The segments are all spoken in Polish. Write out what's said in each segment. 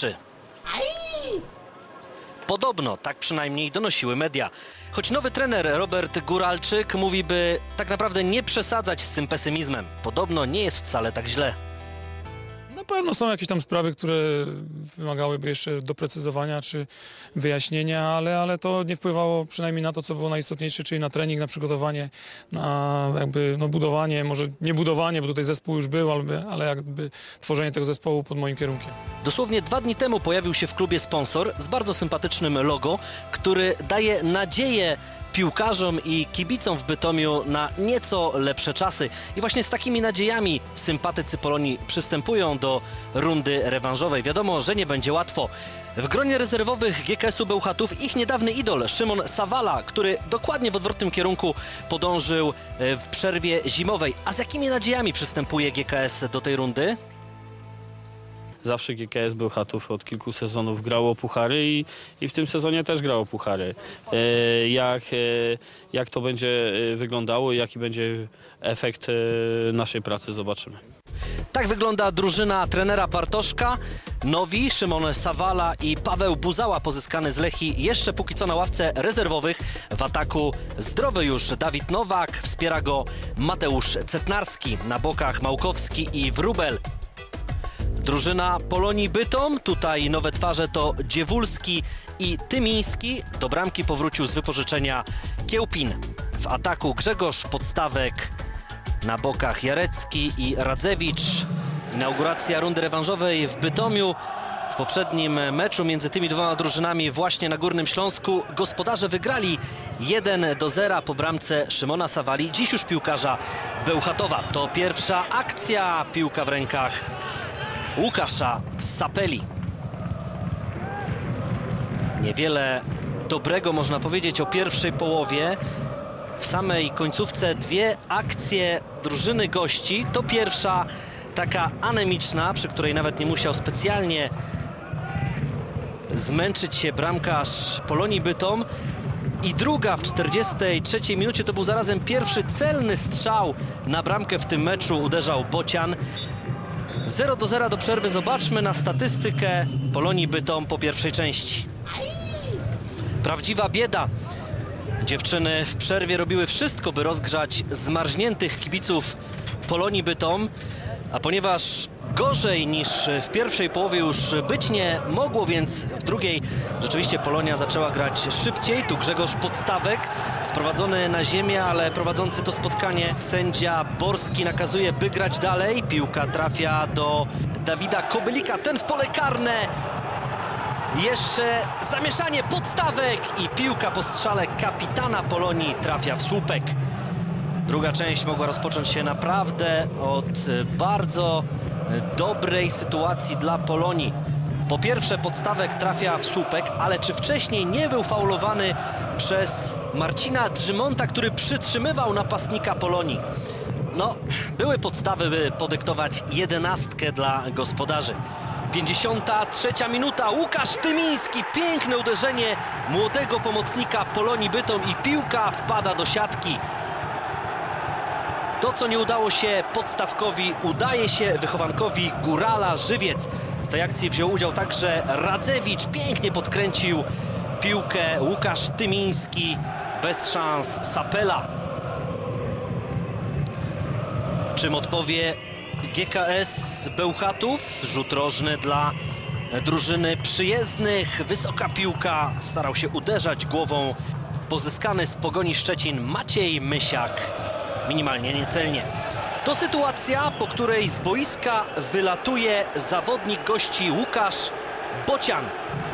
graczy. Podobno, tak przynajmniej donosiły media. Choć nowy trener Robert Góralczyk mówi, by tak naprawdę nie przesadzać z tym pesymizmem. Podobno nie jest wcale tak źle. Pewno są jakieś tam sprawy, które wymagałyby jeszcze doprecyzowania czy wyjaśnienia, ale, ale to nie wpływało przynajmniej na to, co było najistotniejsze, czyli na trening, na przygotowanie, na jakby no budowanie, może nie budowanie, bo tutaj zespół już był, ale, ale jakby tworzenie tego zespołu pod moim kierunkiem. Dosłownie dwa dni temu pojawił się w klubie sponsor z bardzo sympatycznym logo, który daje nadzieję piłkarzom i kibicom w Bytomiu na nieco lepsze czasy. I właśnie z takimi nadziejami sympatycy Polonii przystępują do rundy rewanżowej. Wiadomo, że nie będzie łatwo. W gronie rezerwowych GKS-u Bełchatów ich niedawny idol Szymon Sawala, który dokładnie w odwrotnym kierunku podążył e, w przerwie zimowej. A z jakimi nadziejami przystępuje GKS do tej rundy? Zawsze GKS Bełchatów od kilku sezonów grało puchary i, i w tym sezonie też grało puchary. E, jak, e, jak to będzie e, wyglądało i jaki będzie efekt naszej pracy, zobaczymy. Tak wygląda drużyna trenera Bartoszka. Nowi Szymon Sawala i Paweł Buzała pozyskany z Lechi jeszcze póki co na ławce rezerwowych. W ataku zdrowy już Dawid Nowak, wspiera go Mateusz Cetnarski, na bokach Małkowski i Wrubel. Drużyna Polonii Bytom, tutaj nowe twarze to Dziewulski i Tymiński. Do bramki powrócił z wypożyczenia Kiełpin. W ataku Grzegorz Podstawek, na bokach Jarecki i Radzewicz. Inauguracja rundy rewanżowej w Bytomiu. W poprzednim meczu między tymi dwoma drużynami właśnie na Górnym Śląsku gospodarze wygrali 1 do 0 po bramce Szymona Sawali. Dziś już piłkarza Bełchatowa. To pierwsza akcja, piłka w rękach Łukasza Sapeli. Niewiele dobrego można powiedzieć o pierwszej połowie. W samej końcówce dwie akcje drużyny gości. To pierwsza taka anemiczna, przy której nawet nie musiał specjalnie zmęczyć się bramkarz Polonii Bytom. I druga w 43 minucie to był zarazem pierwszy celny strzał na bramkę w tym meczu. Uderzał Bocian. 0 do 0 do przerwy. Zobaczmy na statystykę Polonii Bytom po pierwszej części. Prawdziwa bieda. Dziewczyny w przerwie robiły wszystko, by rozgrzać zmarzniętych kibiców Polonii Bytom, a ponieważ gorzej niż w pierwszej połowie już być nie mogło, więc w drugiej rzeczywiście Polonia zaczęła grać szybciej. Tu Grzegorz Podstawek sprowadzony na ziemię, ale prowadzący to spotkanie sędzia Borski nakazuje, by grać dalej. Piłka trafia do Dawida Kobylika, ten w pole karne. Jeszcze zamieszanie podstawek i piłka po strzale kapitana Polonii trafia w słupek. Druga część mogła rozpocząć się naprawdę od bardzo dobrej sytuacji dla Polonii. Po pierwsze podstawek trafia w słupek, ale czy wcześniej nie był faulowany przez Marcina Drzymonta, który przytrzymywał napastnika Polonii? No, były podstawy, by podyktować jedenastkę dla gospodarzy. 53 minuta, Łukasz Tymiński, piękne uderzenie młodego pomocnika Polonii Bytom i piłka wpada do siatki. To, co nie udało się podstawkowi, udaje się wychowankowi Górala Żywiec. W tej akcji wziął udział także Radzewicz, pięknie podkręcił piłkę Łukasz Tymiński, bez szans Sapela. Czym odpowie GKS Bełchatów? Rzut rożny dla drużyny przyjezdnych. Wysoka piłka, starał się uderzać głową pozyskany z Pogoni Szczecin Maciej Mysiak minimalnie niecelnie. To sytuacja, po której z boiska wylatuje zawodnik gości Łukasz Bocian.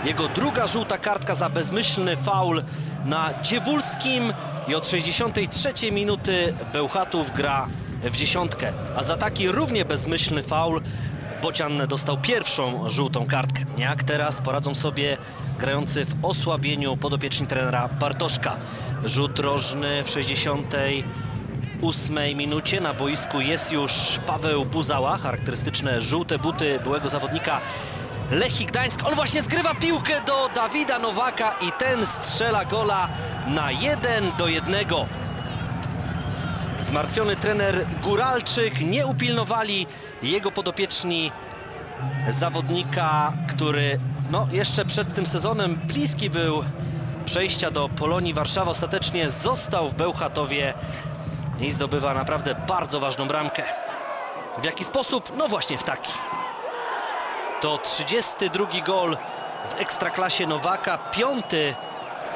Jego druga żółta kartka za bezmyślny faul na Dziewulskim i od 63 minuty Bełchatów gra w dziesiątkę. A za taki równie bezmyślny faul Bocian dostał pierwszą żółtą kartkę. Jak teraz poradzą sobie grający w osłabieniu podopieczni trenera Bartoszka. Rzut rożny w 60 ósmej minucie na boisku jest już Paweł Buzała, charakterystyczne żółte buty byłego zawodnika Lechii Gdańsk. On właśnie zgrywa piłkę do Dawida Nowaka i ten strzela gola na 1 do 1. Zmartwiony trener Góralczyk nie upilnowali jego podopieczni zawodnika, który no, jeszcze przed tym sezonem bliski był przejścia do Polonii Warszawa. Ostatecznie został w Bełchatowie i zdobywa naprawdę bardzo ważną bramkę. W jaki sposób? No właśnie w taki. To 32 gol w Ekstraklasie Nowaka, piąty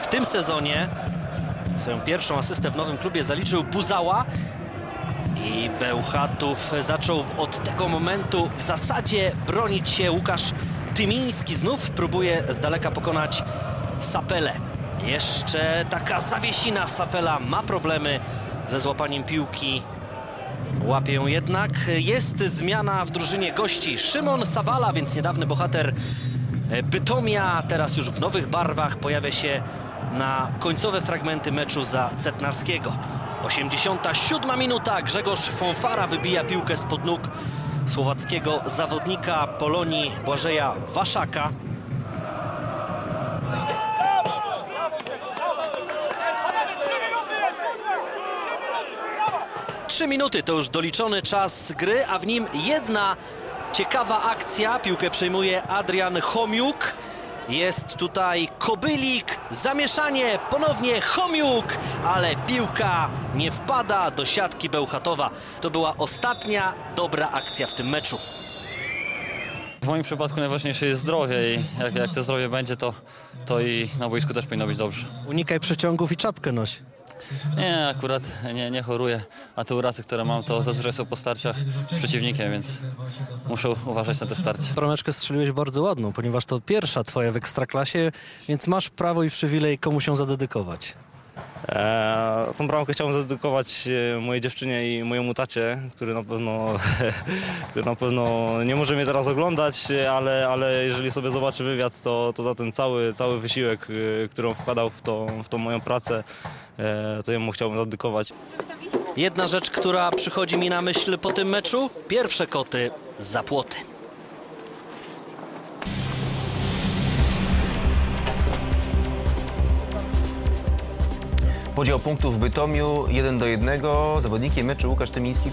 w tym sezonie. Swoją pierwszą asystę w nowym klubie zaliczył Buzała. I Bełchatów zaczął od tego momentu w zasadzie bronić się. Łukasz Tymiński znów próbuje z daleka pokonać Sapelę. Jeszcze taka zawiesina Sapela ma problemy ze złapaniem piłki. Łapie ją jednak. Jest zmiana w drużynie gości. Szymon Sawala, więc niedawny bohater e, Bytomia, teraz już w nowych barwach pojawia się na końcowe fragmenty meczu za Cetnarskiego. 87 minuta. Grzegorz Fonfara wybija piłkę spod nóg słowackiego zawodnika Polonii Błażeja Waszaka. Trzy minuty to już doliczony czas gry, a w nim jedna ciekawa akcja. Piłkę przejmuje Adrian Homiuk. Jest tutaj Kobylik, zamieszanie, ponownie Homiuk, ale piłka nie wpada do siatki Bełchatowa. To była ostatnia dobra akcja w tym meczu. W moim przypadku najważniejsze jest zdrowie i jak, jak to zdrowie będzie, to, to i na boisku też powinno być dobrze. Unikaj przeciągów i czapkę noś. Nie, akurat nie, nie choruję, a te urazy, które mam, to zazwyczaj są po starciach z przeciwnikiem, więc muszę uważać na te starcie. Brameczkę strzeliłeś bardzo ładną, ponieważ to pierwsza twoja w Ekstraklasie, więc masz prawo i przywilej komu się zadedykować. Eee, tą bramkę chciałbym zadedykować e, mojej dziewczynie i mojemu tacie, który na pewno, który na pewno nie może mnie teraz oglądać, e, ale, ale jeżeli sobie zobaczy wywiad, to, to za ten cały, cały wysiłek, e, który on wkładał w tą, w tą moją pracę, e, to jemu chciałbym zadedykować. Jedna rzecz, która przychodzi mi na myśl po tym meczu, pierwsze koty za płoty. Podział punktów w Bytomiu 1 do 1. Zawodnikiem meczu Łukasz Tymiński.